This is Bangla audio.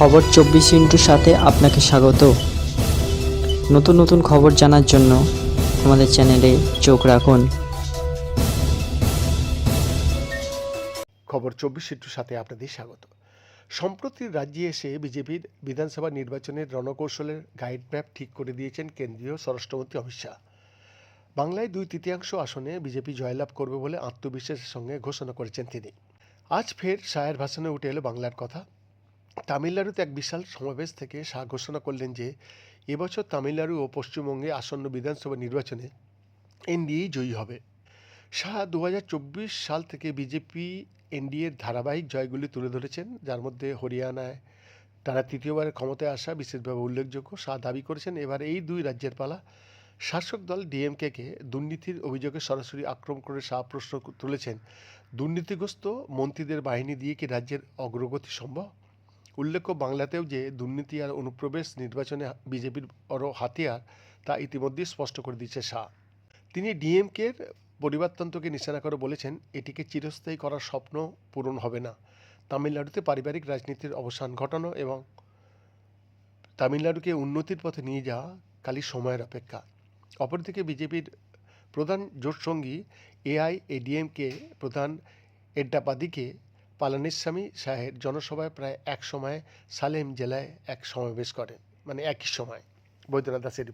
খবর চব্বিশ ইন্টুর সাথে আপনাকে স্বাগত। নতুন নতুন খবর জানার জন্য আমাদের চ্যানেলে চোখ রাখুন। খবর চব্বিশ ইন্টুর সাথে আপনাদের স্বাগত। সম্প্রতি রাজ্যে এসে বিজেপির বিধানসভা নির্বাচনের রণকৌশলের গাইড ম্যাপ ঠিক করে দিয়েছেন কেন্দ্রীয় স্বরাষ্ট্রমন্ত্রী অমিত শাহ। বাংলায় দুই তৃতীয়াংশ আসনে বিজেপি জয়লাভ করবে বলে আত্মবিশ্বাসের সঙ্গে ঘোষণা করেছেন তিনি। আজ ফের শাহের ভাষণে উঠে এলো বাংলার কথা। তামিলনাড়ুতে এক বিশাল সমাবেশ থেকে শাহ ঘোষণা করলেন যে, এবছর তামিলনাড়ু ও পশ্চিমবঙ্গে আসন্ন বিধানসভা নির্বাচনে এনডিএই জয়ী হবে। শাহ দু হাজার চব্বিশ সাল থেকে বিজেপি এনডিএর ধারাবাহিক জয়গুলি তুলে ধরেছেন, যার মধ্যে হরিয়ানায় তারা তৃতীয়বারের ক্ষমতায় আসা বিশেষভাবে উল্লেখযোগ্য। শাহ দাবি করেছেন, এবার এই দুই রাজ্যের পালা শাসক দল ডিএমকেকে দুর্নীতির অভিযোগে সরাসরি আক্রমণ করে শাহ প্রশ্ন তুলেছেন, দুর্নীতিগ্রস্ত মন্ত্রীদের বাহিনী দিয়ে কি রাজ্যের অগ্রগতি সম্ভব? উল্লেখ্য, বাংলাতেও যে দুর্নীতি আর অনুপ্রবেশ নির্বাচনে বিজেপির বড় হাতিয়ার, তা ইতিমধ্যেই স্পষ্ট করে দিয়েছে শাহ। তিনি ডিএমকের পরিবারতন্ত্রকে নিশানা করে বলেছেন, এটিকে চিরস্থায়ী করার স্বপ্ন পূরণ হবে না। তামিলনাড়ুতে পারিবারিক রাজনীতির অবসান ঘটানো এবং তামিলনাড়ুকে উন্নতির পথে নিয়ে যাওয়া খালি সময়ের অপেক্ষা। অপরদিকে বিজেপির প্রধান জোটসঙ্গী এআই এআইএডিএমকে প্রধান এড্ডাপাদিকে পালানিস্বামী শাহের জনসভায় প্রায় এক সময় সালেম জেলায় এক সমাবেশ করেন মানে একই সময়, বৈদ্যনাথ দাসের